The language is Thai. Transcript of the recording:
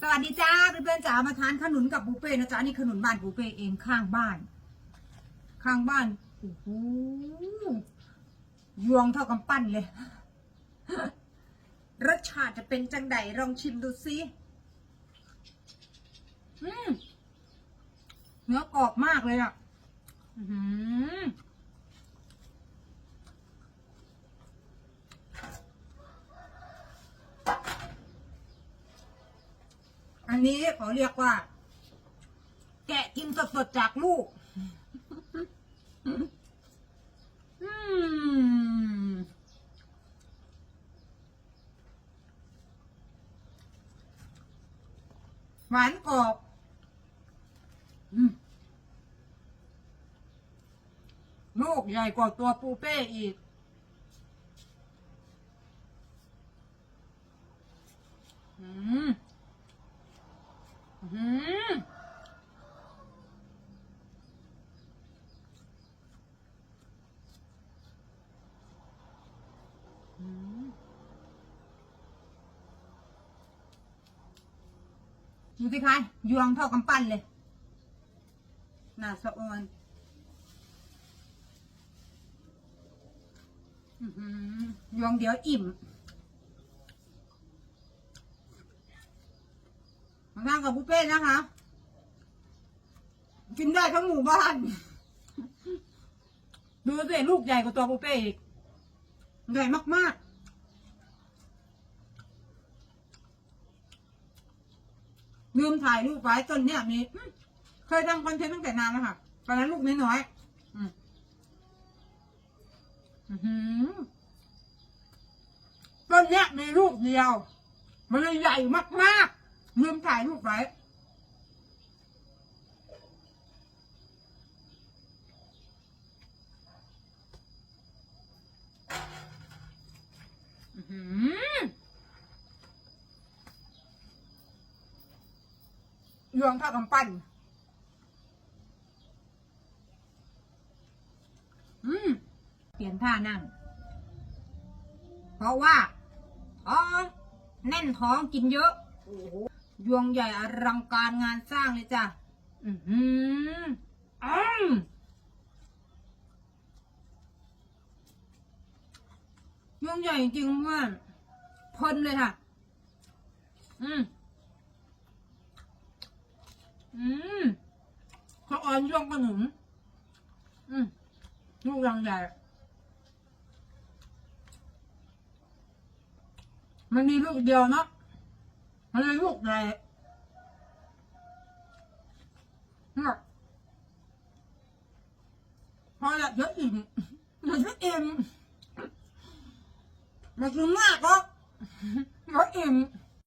สวัสดีจ้าเพื่อนๆจ๋ามาทานขนุนกับปูเป้นะจ๊ะนี่ขนุนบ้านปูเป้เองข้างบ้าน ข้างบ้านโอ้โหยวงเท่ากับปั้นเลย รสชาติจะเป็นจังไดลองชิมดูสิเนื้อกรอบมากเลยอะ อือหืออั นนี้เขาเรียกว่า แกะกินสดๆจากลูกหวานกรอบลูกใหญ่กว่าตัวปูเป้อีก อืม ดูสิคะยวงเท่ากำปั้นเลยน่าสะออนยวงเดียวอิ่มมาทานกับบุฟเฟ่นะคะ กินได้ทั้งหมู่บ้าน ดูสิลูกใหญ่กว่าตัวบุฟเฟ่อีกใหญ่มากๆ ลืมถ่ายรูปไว้จนเนี่ยมีเคยทำคอนเทนต์ตั้งแต่นานแล้วค่ะตอนนั้นลูกน้อยๆอืมอื้อหือต้นเนี้ยมีลูกเดียว มันเลยใหญ่มากๆลืมถ่ายรูปไว้ อื้อหือ ยวงเท่ากำปั้น อืม เปลี่ยนท่านั่ง เพราะว่าท้องแน่นท้องกินเยอะ โอ้โหยวงใหญ่อลังการงานสร้างเลยจ้ะ อือหืออืมยวงใหญ่จริงๆว่าเพลินเลยค่ะ อืม อืมข้าว อ่อนย่องขนุนอืมลูกรังใหญ่ มันมีลูกเดียวเนาะ มันเลยลูกใหญ่เนี่ยพอละเดี๋ยวอิ่มมันจะอิ่มมันคือมากก็ก็อิ่ม